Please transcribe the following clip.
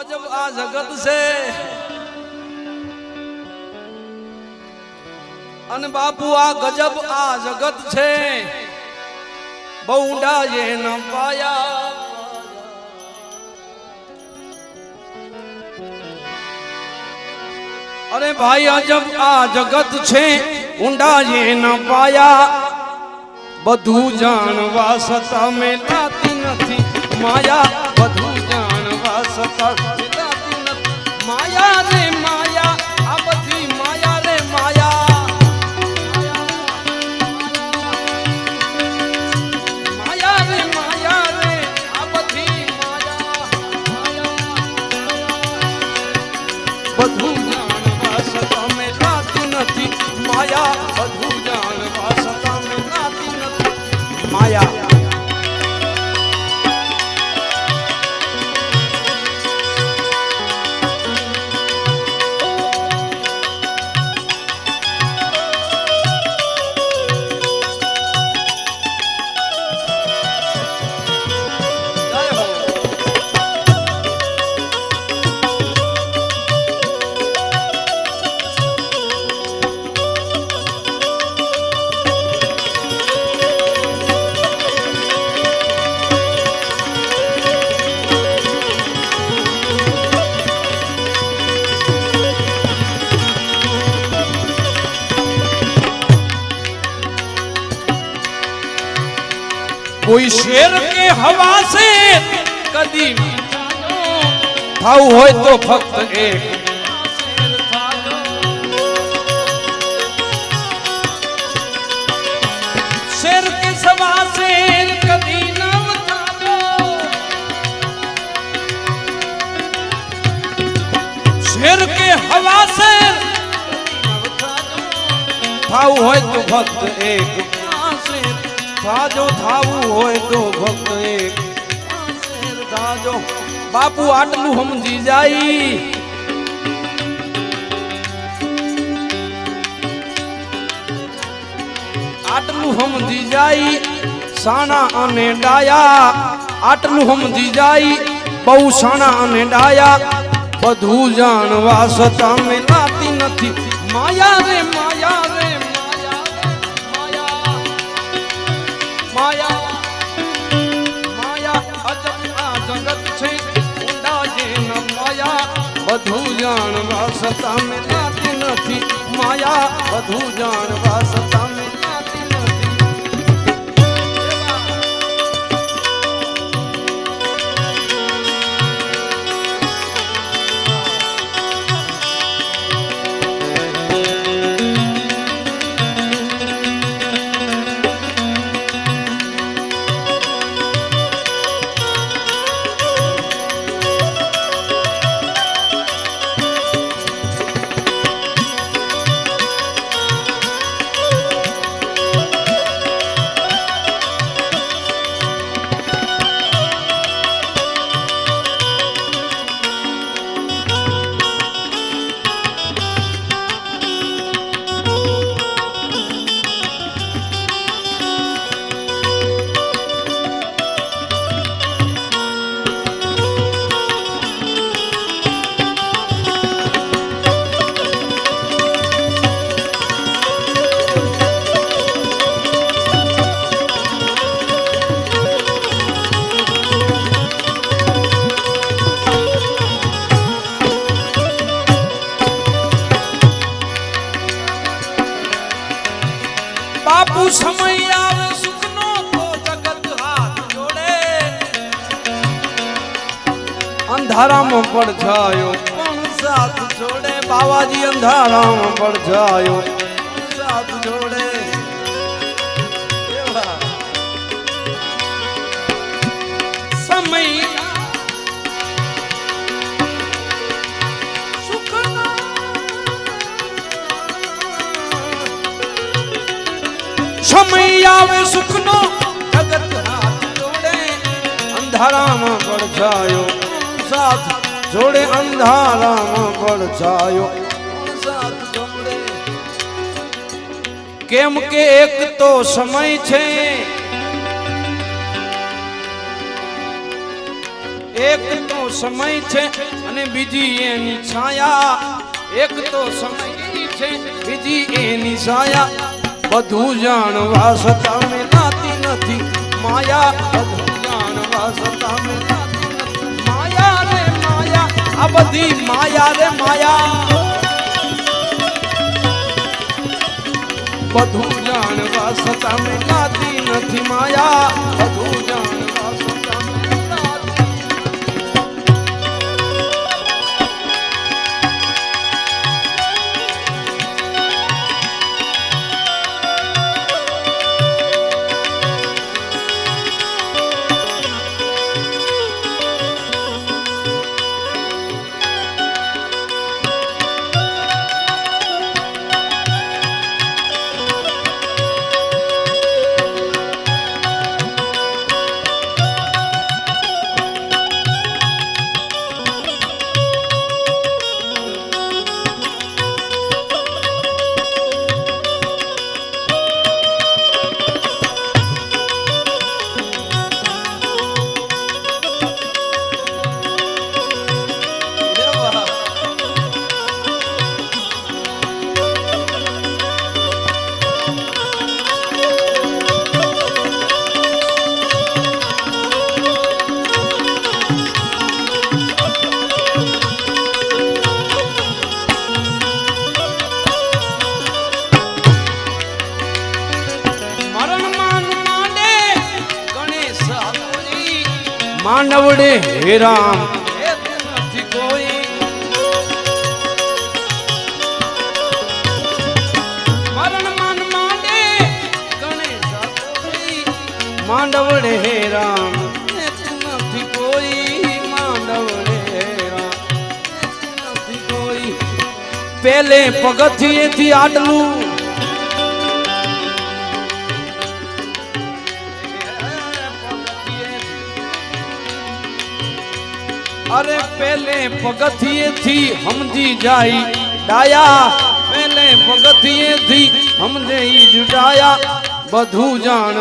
અજબ આ જગત છે. અને બાપુ, આ ગજબ આ જગત છે. બહુ ઊંડા જે ન પાયા. અરે ભાઈ, અજબ આ જગત છે. ઊંડા જે ન પાયા. બધું જાણવા છતાં મેલાતી નથી. માયા, બધું કોઈ શેર કે હવા से કદી થાવું હોય તો ફક્ત એક. શેર કે સવા શેર, કદી શેર હવા હોય તો ફક્ત એક. થાજો થાવું હોય તો ભક્ત એક. સાજો. બાપુ, આટલું સમજી જાય. આટલું સમજી જાય. સાણા અને ડાયા. આટલું સમજી જાય. બહુ સાણા અને ડાયા. બધું જાણવા છતાં મેલાતી નથી. માયા રે માયા. બધું જાણવા છતાં મેલાતી નથી. માયા બધું જાણવા છતાં અંધારામાં પડછાયો પણ સાથ જોડે બાવાજી અંધારામાં પડછાયો સાથ જોડે. સમય સમય આવે સુખનો. જગત હાથ જોડે અંધારામાં પડછાયો સાથ જોડે અંધારામાં પડછાયો કેમ કે એક તો સમય છે એક તો સમય છે અને બીજી એની છાયા એક તો સમય છે બીજી એની છાયા બધું જાણવા છતાં મેલાતી નથી માયા બધું જાણવા સતા માયા આ બધી માયા રે માયા. બધું જાણવા સતા મેલાતી નથી માયા. બધું જાણવા માંડવડે હે રામ. માંડવડે હે રામ. નથી કોઈ માંડવડે રામ. નથી કોઈ. પેલે પગથિયેથી આટલું અરે પેલે પગથિયેથી સમજી જાય. ડાયા પેલે પગથિયેથી સમજે ઈ જ ડાયા. બધું જાણ